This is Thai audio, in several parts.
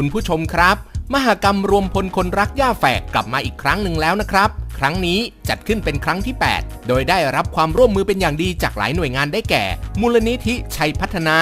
คุณผู้ชมครับ มหกรรมรวมพลคนรักหญ้าแฝกกลับมาอีกครั้งหนึ่งแล้วนะครับ ครั้งนี้จัดขึ้นเป็นครั้งที่ 8 โดยได้รับความร่วมมือเป็นอย่างดีจากหลายหน่วยงานได้แก่ มูลนิธิชัยพัฒนา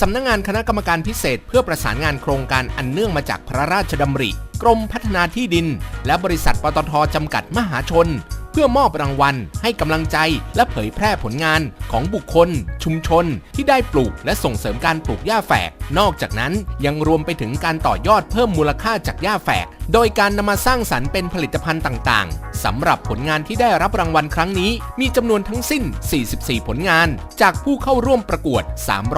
สำนักงงานคณะกรรมการพิเศษ เพื่อประสานงานโครงการอันเนื่องมาจากพระราชดำริ กรมพัฒนาที่ดิน และบริษัทปตทจำกัดมหาชน เพื่อมอบรางวัล ให้กำลังใจ และเผยแพร่ผลงานของบุคคล ชุมชน ที่ได้ปลูกและส่งเสริมการปลูกหญ้าแฝก นอกจากนั้นยังรวมไปถึงการต่อยอดเพิ่มมูลค่าจากหญ้าแฝก โดยการนำมาสร้างสรรค์เป็นผลิตภัณฑ์ต่างๆสำหรับผลงานที่ได้รับรางวัลครั้งนี้ มีจำนวนทั้งสิ้น 44 ผลงาน จากผู้เข้าร่วมประกวด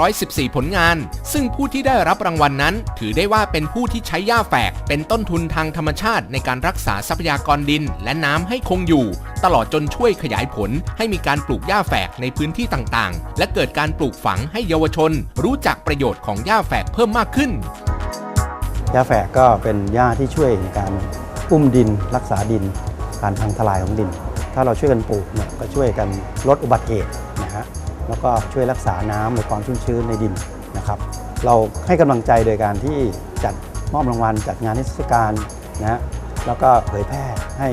314 ผลงาน ซึ่งผู้ที่ได้รับรางวัลนั้น ถือได้ว่าเป็นผู้ที่ใช้หญ้าแฝก เป็นต้นทุนทางธรรมชาติในการรักษาทรัพยากรดินและน้ำให้คงอยู่ ตลอดจนช่วยขยายผลให้มีการปลูกหญ้าแฝกในพื้นที่ต่างๆ และเกิดการปลูกฝังให้เยาวชน รู้จักประโยชน์ของหญ้าแฝกเพิ่มมากขึ้น หญ้าแฝกก็เป็นหญ้าที่ช่วยในการอุ้มดิน รักษาดิน การพังทลายของดิน ถ้าเราช่วยกันปลูกเนี่ยก็ช่วยกันลดอุบัติเหตุนะฮะแล้วก็ช่วยรักษาน้ำหรือความชุ่มชื้นในดินนะครับ เราให้กำลังใจโดยการที่จัดมอบรางวัลจัดงานเทศกาลนะฮะแล้วก็เผยแพร่ให้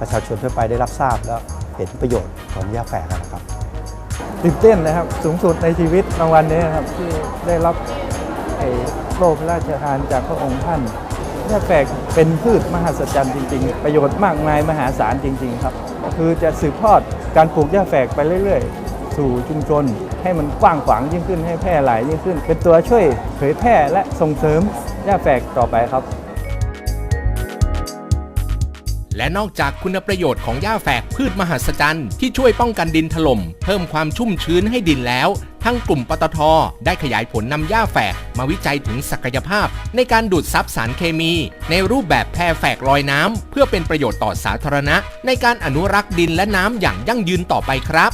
ประชาชนทั่วไปได้รับทราบแล้วเห็นประโยชน์ของหญ้าแฝกนะครับตื่นเต้นนะครับสูงสุดในชีวิตรางวัลนี้นะครับที่ได้รับไอ้โล่พระราชทานจากพระองค์ท่านหญ้าแฝกเป็นพืชมหัศจรรย์จริง ๆ ประโยชน์มากมายมหาศาลจริง ๆ ครับคือจะสืบทอดการปลูกหญ้าแฝกไปเรื่อย ๆสู่ชุมชนให้มันกว้างขวางยิ่งขึ้นให้แพร่หลายยิ่งขึ้น เป็นตัวช่วยเผยแพร่และส่งเสริมหญ้าแฝกต่อไปครับ และนอกจากคุณประโยชน์ของหญ้าแฝกพืชมหัศจรรย์ที่ช่วยป้องกันดินถล่ม เพิ่มความชุ่มชื้นให้ดินแล้ว ทั้งกลุ่มปตท ได้ขยายผลนำหญ้าแฝก มาวิจัยถึงศักยภาพ ในการดูดซับสารเคมี ในรูปแบบแพรแฝกลอยน้ำเพื่อเป็นประโยชน์ต่อสาธารณะ ในการอนุรักษ์ดินและน้ำอย่างยั่งยืนต่อไปครับ